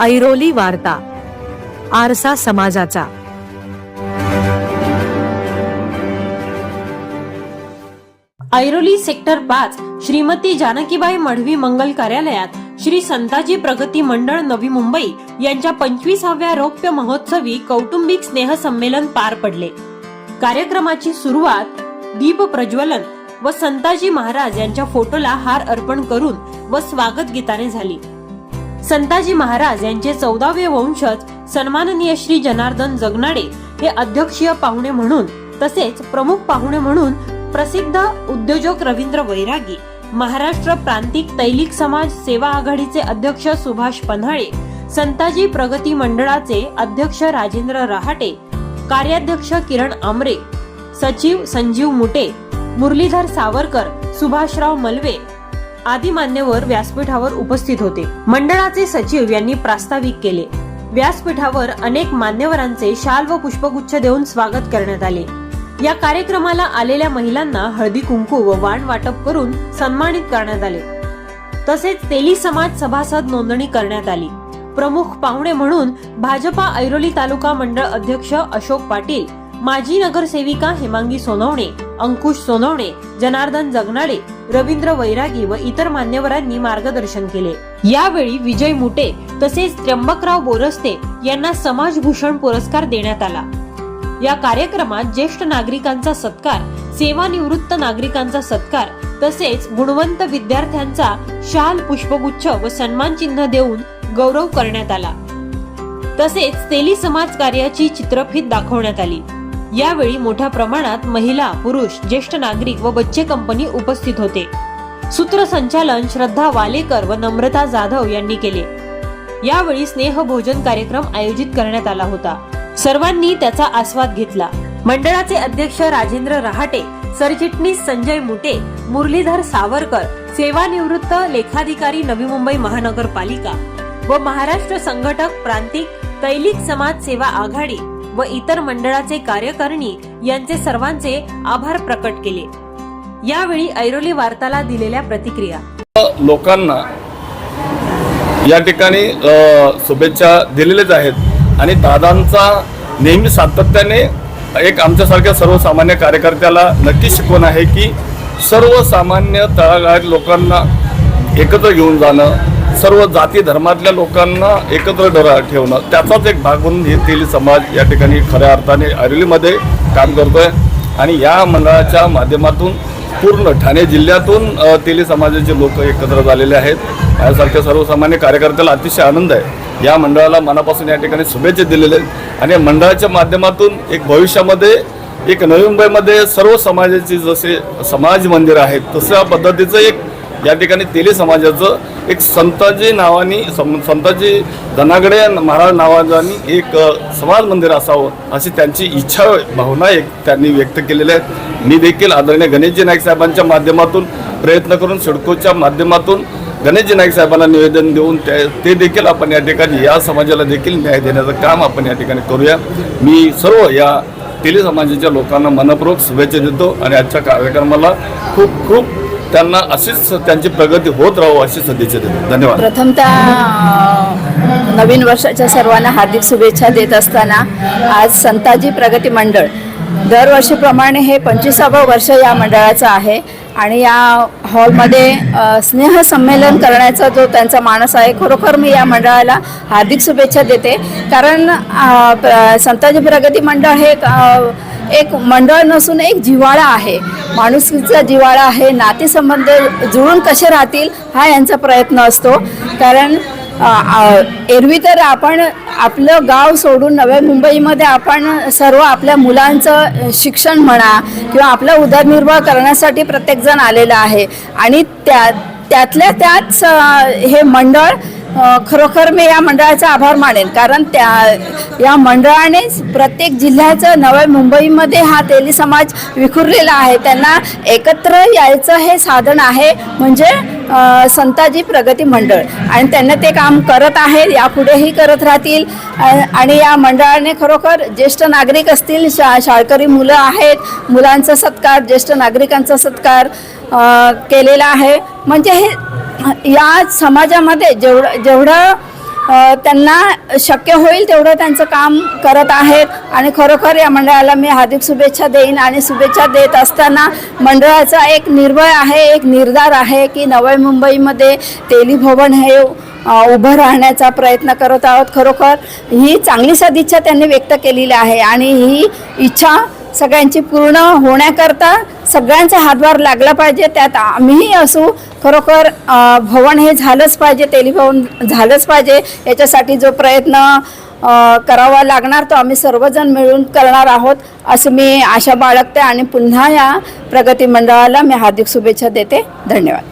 ऐरोली वार्ता आरसा समाजाचा. ऐरोली सेक्टर पाच श्रीमती जानकीबाई मढवी मंगल कार्यालयात श्री संताजी प्रगती मंडळ नवी मुंबई यांच्या पंचवीसाव्या रौप्य महोत्सवी कौटुंबिक स्नेह संमेलन पार पडले. कार्यक्रमाची सुरुवात दीप प्रज्वलन व संताजी महाराज यांच्या फोटोला हार अर्पण करून व स्वागत गीताने झाली. संताजी महाराज यांचे चौदावे वंशज सन्माननीय श्री जनार्दन जगनाडे हे अध्यक्षीय पाहुणे म्हणून तसेच प्रमुख पाहुणे म्हणून प्रसिद्ध उद्योजक रवींद्र वैरागी महाराष्ट्र प्रांतिक तैलिक समाज सेवा आघाडीचे अध्यक्ष सुभाष पन्हाळे संताजी प्रगती मंडळाचे अध्यक्ष राजेंद्र रहाटे कार्याध्यक्ष किरण आमरे सचिव संजीव मुटे मुरलीधर सावरकर सुभाषराव मलवे आदी मान्यवर व्यासपीठावर उपस्थित होते. मंडळाचे सचिव यांनी प्रास्ताविक केले. व्यासपीठावर अनेक मान्यवरांचे शाल व पुष्पगुच्छ देऊन स्वागत करण्यात आले. या कार्यक्रमाला आलेल्या महिलांना हळदी कुंकू व वाण वाटप करून सन्मानित करण्यात आले. तसेच तेली समाज सभासद नोंदणी करण्यात आली. प्रमुख पाहुणे म्हणून भाजपा ऐरोली तालुका मंडळ अध्यक्ष अशोक पाटील माजी नगरसेविका हेमांगी सोनवणे अंकुश सोनवणे जनार्दन जगनाडे रवींद्र वैरागी व इतर मान्यवरांनी मार्गदर्शन केले. यावेळी विजय मुटे तसेच त्र्यंबकराव बोरस्ते यांना समाजभूषण पुरस्कार देण्यात आला. या कार्यक्रमात ज्येष्ठ नागरिकांचा सत्कार सेवानिवृत्त नागरिकांचा सत्कार तसेच गुणवंत विद्यार्थ्यांचा शाल पुष्पगुच्छ व सन्मान चिन्ह देऊन गौरव करण्यात आला. तसेच तेली समाज कार्याची चित्रफित दाखवण्यात आली. यावेळी मोठ्या प्रमाणात महिला पुरुष ज्येष्ठ नागरिक व बच्चे कंपनी उपस्थित होते. सूत्रसंचालन श्रद्धा वालेकर व नम्रता जाधव यांनी केले. यावेळी स्नेह भोजन कार्यक्रम आयोजित करण्यात आला होता. सर्वांनी त्याचा आस्वाद घेतला. मंडळाचे अध्यक्ष राजेंद्र रहाटे सरचिटणीस संजय मुटे मुरलीधर सावरकर सेवानिवृत्त लेखाधिकारी नवी मुंबई महानगरपालिका व महाराष्ट्र संघटक प्रांतिक तैलिक समाज सेवा आघाडी व इतर मंडळाचे कार्यकारिणी यांचे सर्वांचे आभार प्रकट केले. यावेळी ऐरोली वार्ताला दिलेल्या प्रतिक्रिया. लोकांना या ठिकाणी शुभेच्छा दिलेलेच आहेत. आणि दादांचा नेहमी सातत्याने एक आमच्यासारख्या सर्वसामान्य कार्यकर्त्याला नक्की शिकवण आहे की सर्वसामान्य तळागाळात लोकांना एकत्र घेऊन जाणं सर्व जाती धर्मातल्या लोकांना एकत्र डरा ठेवणं त्याचाच एक भाग म्हणून हे तेली समाज या ठिकाणी खऱ्या अर्थाने ऐरोलीमध्ये काम करतो आहे आणि या मंडळाच्या माध्यमातून पूर्ण ठाणे जिल्ह्यातून तेली समाजाचे लोक एकत्र झालेले आहेत. यासारख्या सर्वसामान्य कार्यकर्त्याला अतिशय आनंद आहे. या मंडळाला मनापासून या ठिकाणी शुभेच्छा दिलेल्या आहेत. आणि या मंडळाच्या माध्यमातून एक भविष्यामध्ये एक नवी मुंबईमध्ये सर्व समाजाची जसे समाज मंदिर आहेत तशा पद्धतीचं एक या ठिकाणी तेली समाजाचं एक संताजी नावानी सं- संताजी धनागडे महाराज नावाजानी एक समाज मंदिर असावं अशी त्यांची इच्छा भावना एक त्यांनी व्यक्त केलेल्या आहेत. मी देखील आदरणीय गणेशजी नाईक साहेबांच्या माध्यमातून प्रयत्न करून सिडकोच्या माध्यमातून गणेशजी नाईक साहेबांना निवेदन देऊन ते ते देखील आपण या ठिकाणी या समाजाला देखील न्याय देण्याचं काम आपण या ठिकाणी करूया. मी सर्व या तेली समाजाच्या लोकांना मनपूर्वक शुभेच्छा देतो आणि आजच्या कार्यक्रमाला खूप खूप त्यांना अशीच त्यांची प्रगती होत राहू अशी सदिच्छा देतो. धन्यवाद. प्रथमतः नवीन वर्षाच्या सर्वांना हार्दिक शुभेच्छा देत असताना आज संताजी प्रगती मंडळ दरवर्षीप्रमाणे हे पंचवीसावं वर्ष या मंडळाचं आहे आणि या हॉलमध्ये स्नेहसंमेलन करण्याचा जो त्यांचा मानस आहे खरोखर मी या मंडळाला हार्दिक शुभेच्छा देते. कारण संताजी प्रगती मंडळ हे एक, मंडळ नसून एक जिव्हाळा आहे. माणुसकीचा जिव्हाळा आहे. नातेसंबंध जुळून कसे राहतील हा यांचा प्रयत्न असतो. कारण एरवी तर आपण आपलं गाव सोडून नव्या मुंबईमध्ये आपण सर्व आपल्या मुलांचं शिक्षण म्हणा किंवा आपला उदरनिर्वाह करण्यासाठी प्रत्येकजण आलेला आहे. आणि त्या त्यातल्या त्याच हे मंडळ खरोखर मी या मंडळाचा आभार मानेन. कारण त्या या मंडळानेच प्रत्येक जिल्ह्याचं नव्या मुंबईमध्ये हा तेली समाज विखुरलेला आहे. त्यांना एकत्र यायचं हे साधन आहे. म्हणजे संताजी प्रगती मंडळ. आणि त्यांना ते काम करत आहेत यापुढेही करत राहतील. आणि या मंडळाने खरोखर ज्येष्ठ नागरिक असतील शा शाळकरी मुलं आहेत मुलांचा सत्कार ज्येष्ठ नागरिकांचा सत्कार केलेला आहे. म्हणजे हे या समाजामध्ये जेवढं जेवढं त्यांना शक्य होईल तेवढं त्यांचं काम करत आहेत. आणि खरोखर या मंडळाला मी हार्दिक शुभेच्छा देईन आणि शुभेच्छा देत असताना मंडळाचा एक निर्भय आहे एक निर्धार आहे की नवी मुंबईमध्ये तेली भवन हे उभं राहण्याचा प्रयत्न करत आहोत. खरोखर ही चांगली सदिच्छा त्यांनी व्यक्त केलेली आहे आणि ही इच्छा सगळ्यांची पूर्ण होण्याकरता सगळ्यांचा हातभार लागला पाहिजे त्यात आम्हीही असू. खरोखर भवन हे झालंच पाहिजे तेलीभवन झालंच पाहिजे. याच्यासाठी जो प्रयत्न करावा लागणार तो आम्ही सर्वजण मिळून करणार आहोत असं मी आशा बाळगते आणि पुन्हा या प्रगती मंडळाला मी हार्दिक शुभेच्छा देते. धन्यवाद.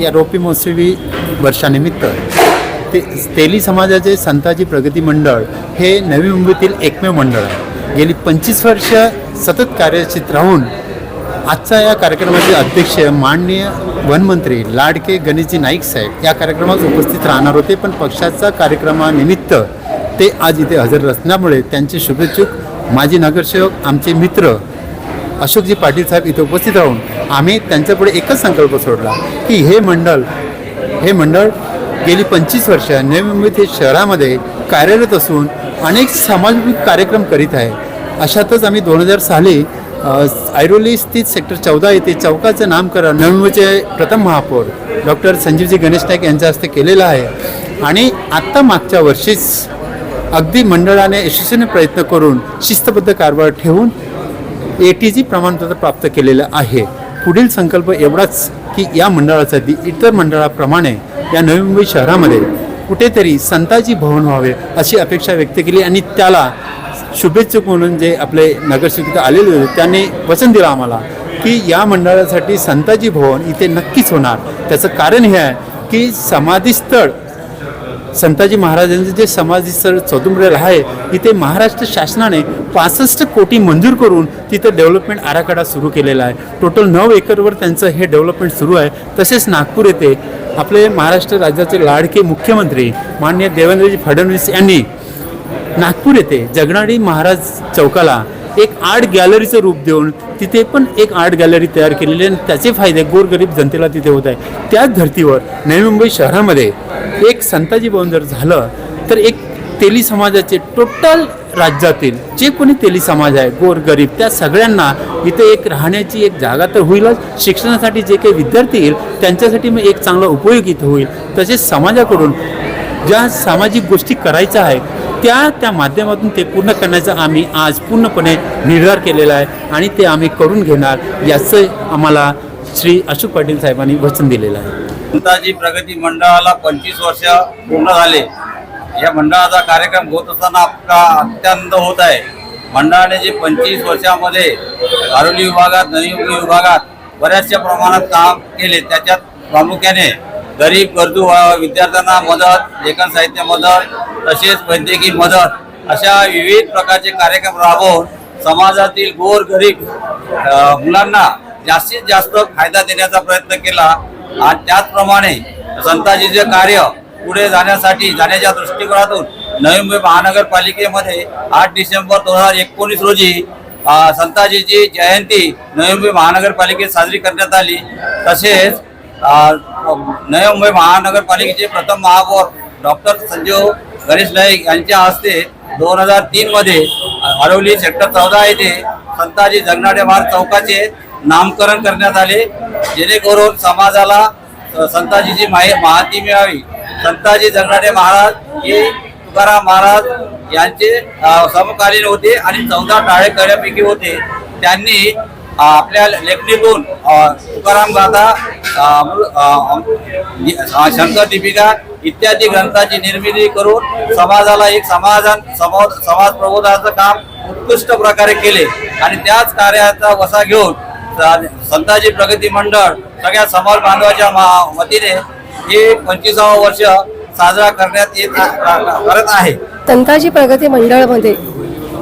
या- रोपी मोसमी महोत्सवी वर्षानिमित्त ते तेली समाजाचे संताजी प्रगती मंडळ हे नवी मुंबईतील एकमेव मंडळ आहे. गेली पंचवीस वर्ष सतत कार्यरत राहून आजचा या कार्यक्रमाचे अध्यक्ष माननीय वनमंत्री लाडके गणेशजी नाईक साहेब या कार्यक्रमात उपस्थित राहणार होते. पण पक्षाचा कार्यक्रमानिमित्त ते आज इथे हजर असल्यामुळे त्यांचे शुभेच्छुक माजी नगरसेवक आमचे मित्र अशोकजी पाटील साहेब इथे उपस्थित राहून आम्ही त्यांच्यापुढे एकच संकल्प सोडला की हे मंडळ हे मंडळ गेली पंचवीस वर्ष नवी मुंबईत हे शहरामध्ये कार्यरत असून अनेक सामाजिक कार्यक्रम करीत आहे. अशातच आम्ही दोन हजार साली ऐरोली स्थित सेक्टर चौदा येथे चौकाचं नामकरण नवी प्रथम महापौर डॉक्टर संजीवजी गणेश नाईक यांच्या हस्ते केलेलं आहे. आणि आत्ता मागच्या वर्षीच अगदी मंडळाने यशस्वीने प्रयत्न करून शिस्तबद्ध कारभार ठेवून ए टी जी प्रमाणपत्र प्राप्त केलेलं आहे. पुढील संकल्प एवढाच की या मंडळासाठी इतर मंडळाप्रमाणे या नवी मुंबई शहरामध्ये कुठेतरी संताजी भवन व्हावे अशी अपेक्षा व्यक्त केली आणि त्याला शुभेच्छुक म्हणून जे आपले नगरसेवक आलेले होते त्यांनी वचन दिलं आम्हाला की या मंडळासाठी संताजी भवन इथे नक्कीच होणार. त्याचं कारण हे आहे की समाधीस्थळ संताजी महाराजांचे जे समाधीस्थळ चौदुंबरेल आहे इथे महाराष्ट्र शासनाने पासष्ट कोटी मंजूर करून तिथं डेव्हलपमेंट आराखडा सुरू केलेला आहे. टोटल नऊ एकरवर त्यांचं हे डेव्हलपमेंट सुरू आहे. तसेच नागपूर येथे आपले महाराष्ट्र राज्याचे लाडके मुख्यमंत्री माननीय देवेंद्रजी फडणवीस यांनी नागपूर येथे जगनाडी महाराज चौकाला एक आर्ट गॅलरीचं रूप देऊन तिथे पण एक आर्ट गॅलरी तयार केलेली आहे. आणि त्याचे फायदे गोरगरीब जनतेला तिथे होत आहे. त्याच धर्तीवर नवी मुंबई शहरामध्ये एक संताजी भवन जर झालं तर एक तेली समाजाचे टोटल राज्यातील जे कोणी तेली समाज आहे गोरगरीब त्या सगळ्यांना इथे एक राहण्याची एक जागा तर होईलच. शिक्षणासाठी जे काही विद्यार्थी येईल त्यांच्यासाठी मग एक चांगला उपयोग इथे होईल. तसेच समाजाकडून ज्या सामाजिक गोष्टी करायच्या आहे त्या त्या माध्यमातून ते पूर्ण करण्याचा आम्ही आज पूर्णपणे निर्धार केलेला आहे आणि ते आम्ही करून घेणार याचं आम्हाला श्री अशोक पाटील साहेबांनी वचन दिलेलं आहे. जनताजी प्रगती मंडळाला पंचवीस वर्ष पूर्ण झाले. या मंडळाचा कार्यक्रम होत असताना आपला अत्यंत होत आहे. मंडळाने जे पंचवीस वर्षामध्ये आरोली विभागात नवी विभागात बऱ्याचशा प्रमाणात काम केले त्याच्यात प्रामुख्याने गरीब गरजू विद्यार्थ्यांना मदत लेखन साहित्य मदत तसेच वैद्यकीय मदत अशा विविध प्रकारचे कार्यक्रम राबवून समाजातील गोर गरीब मुलांना जास्तीत जास्त फायदा देण्याचा प्रयत्न केला. आणि त्याचप्रमाणे संताजीचे कार्य पुढे जाण्यासाठी जाण्याच्या दृष्टिकोनातून नवी मुंबई महानगरपालिकेमध्ये आठ डिसेंबर दोन हजार एकोणीस रोजी संताजीची जयंती नवी मुंबई महानगरपालिकेत साजरी करण्यात आली. तसेच नवी मुंबई महानगरपालिकेचे प्रथम महापौर डॉक्टर संजीव गणेश नाईक यांच्या हस्ते दोन हजार तीन मध्ये हरवली सेक्टर चौदा येथे संताजी जगनाडे महाराज चौकाचे नामकरण करण्यात आले. जेणेकरून समाजाला संताजीची माहि माहिती मिळावी. संताजी जगनाडे महाराज हे तुकाराम महाराज यांचे समकालीन होते आणि चौदा टाळेकऱ्यापैकी होते. त्यांनी आपल्या लेखणीतून तुकाराम गाथा शंकर दीपिका इत्यादी ग्रंथाची निर्मिती करून समाजाला एक समाधान समाज समाज प्रबोधनाचं काम उत्कृष्ट प्रकारे केले. आणि त्याच कार्याचा वसा घेऊन संताजी प्रगती मंडळ सगळ्या समाज बांधवाच्या वतीने हे पंचवीसावं वर्ष साजरा करण्यात येत करत आहे. संताजी प्रगती मंडळमध्ये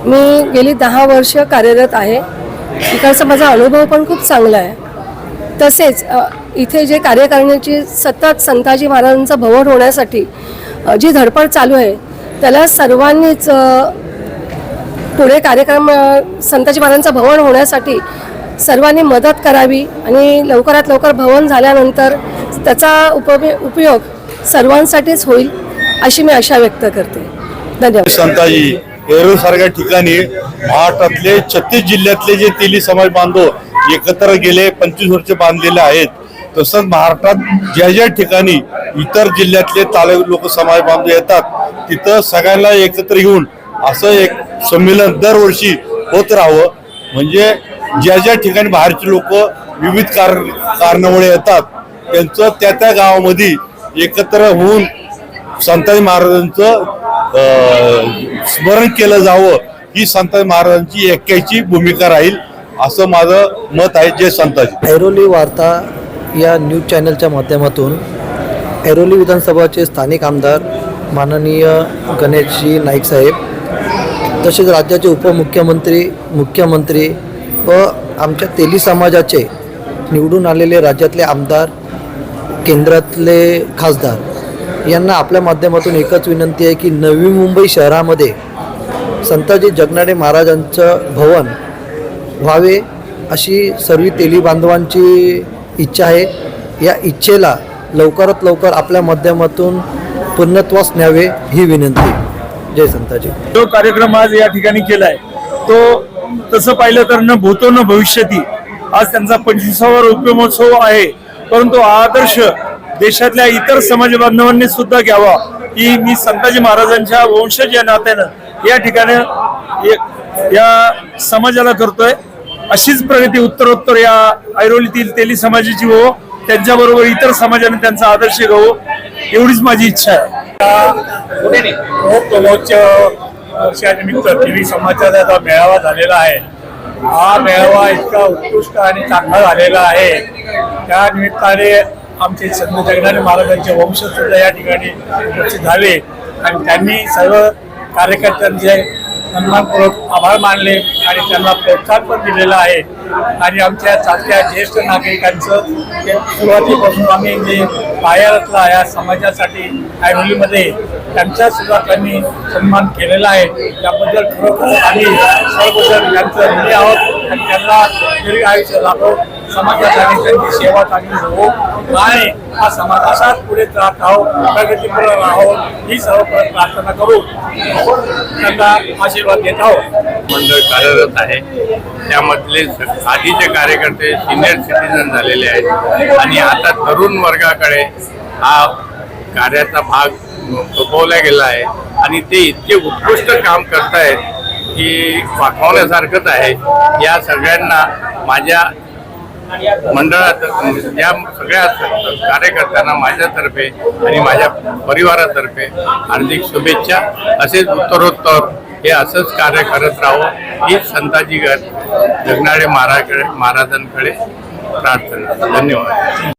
मी गेली दहा वर्ष कार्यरत आहे. तिकडचा माझा अनुभव पण खूप चांगला आहे. तसेच इथे जे कार्य करण्याची सतत संताजी महाराजांचं भवन होण्यासाठी जी धडपड चालू आहे त्याला सर्वांनीच पुढे कार्यक्रम संताजी महाराजांचं भवन होण्यासाठी सर्वांनी मदत करावी आणि लवकरात लवकर भवन झाल्यानंतर त्याचा उप उपयोग सर्वांसाठीच होईल अशी मी आशा व्यक्त करते. धन्यवाद. संताजी एरळसारख्या ठिकाणी महाराष्ट्रातले छत्तीस जिल्ह्यातले जे तेली समाज बांधव एकत्र गेले पंचवीस वर्ष बांधलेले आहेत. तसंच महाराष्ट्रात ज्या ज्या ठिकाणी इतर जिल्ह्यातले तालुक लोक समाज बांधव येतात तिथं सगळ्यांना एकत्र घेऊन असं एक संमेलन दरवर्षी होत राहावं. म्हणजे ज्या ज्या ठिकाणी बाहेरचे लोक विविध कार कारणामुळे येतात त्यांचं त्या त्या गावामध्ये एकत्र होऊन संताजी महाराजांचं स्मरण केलं जावं. ही संताजी महाराजांची एक्क्याची भूमिका राहील. असं माझं मत आहे जे संताजी. ऐरोली वार्ता या न्यूज चॅनलच्या माध्यमातून ऐरोली विधानसभाचे स्थानिक आमदार माननीय गणेशजी नाईक साहेब तसेच राज्याचे उपमुख्यमंत्री मुख्यमंत्री व आमच्या तेली समाजाचे निवडून आलेले राज्यातले आमदार केंद्रातले खासदार यांना आपल्या माध्यमातून एकच विनंती आहे की नवी मुंबई शहरामध्ये संताजी जगनाडे महाराजांचं भवन व्हावे अशी सर्व तेली बांधवांची इच्छा आहे. या इच्छेला लवकरात लवकर आपल्या माध्यमातून पूर्णत्वास न्यावे ही विनंती. जय संताजी. जो कार्यक्रम आज या ठिकाणी केला आहे तो तसं पाहिलं तर न भूतो न भविष्यती. आज त्यांचा पंचवीसावा रौप्य महोत्सव आहे. परंतु आदर्श देशातल्या इतर समाज बांधवांनी सुद्धा घ्यावा की मी संताजी महाराजांच्या वंशज या नात्यानं या ठिकाणी या समाजाला करतोय. अशीच प्रगती उत्तरोत्तर या ऐरोलीतील तेली समाजाची हो त्यांच्याबरोबर इतर समाजाने त्यांचा आदर्श घेऊ एवढीच माझी इच्छा आहे. वर्षानिमित्त टीव्ही समाजाचा मेळावा झालेला आहे हा मेळावा इतका उत्कृष्ट आणि चांगला झालेला आहे त्या निमित्ताने आमचे संत जगनाने महाराजांचे वंश सुद्धा या ठिकाणी उपस्थित झाले आणि त्यांनी सर्व कार्यकर्त्यांचे सन्मानपूर्वक आभार मानले आणि त्यांना प्रोत्साहन पण दिलेलं आहे. आणि आमच्या सारख्या ज्येष्ठ नागरिकांचं ते सुरुवातीपासून आम्ही जे पाया रचला या समाजासाठी ऐरोलीमध्ये त्यांचा सुद्धा त्यांनी सन्मान केलेला आहे. त्याबद्दल खरोखर आम्ही सर्वजण त्यांचं ऋणी आहोत आणि त्यांना दीर्घ आयुष्य लाभो. समाजासाठी त्यांची सेवा चांगली होवो. आणि हा समाज असाच पुढे जात राहो प्रगतीपूर्ण राहो. ही सर्व प्रार्थना करू. त्यांना आशीर्वाद देत आहोत मंडळ कार्यरत आहे. त्यामधले स- आधीचे कार्यकर्ते सिनियर सिटीजन झालेले आहेत. आणि आता तरुण वर्गाकडे हा कार्याचा भाग सोपवला गेला आहे. आणि ते इतके उत्कृष्ट काम करतायत की वाखवण्यासारखंच आहे. या सगळ्यांना माझ्या मंडळात या सगळ्या कार्यकर्त्यांना माझ्यातर्फे आणि माझ्या परिवारातर्फे हार्दिक शुभेच्छा. असेच उत्तरोत्तर हे असंच कार्य करत राहावं ही संताजी गट जगनाडे महाराज महाराजांकडे प्रार्थना. धन्यवाद.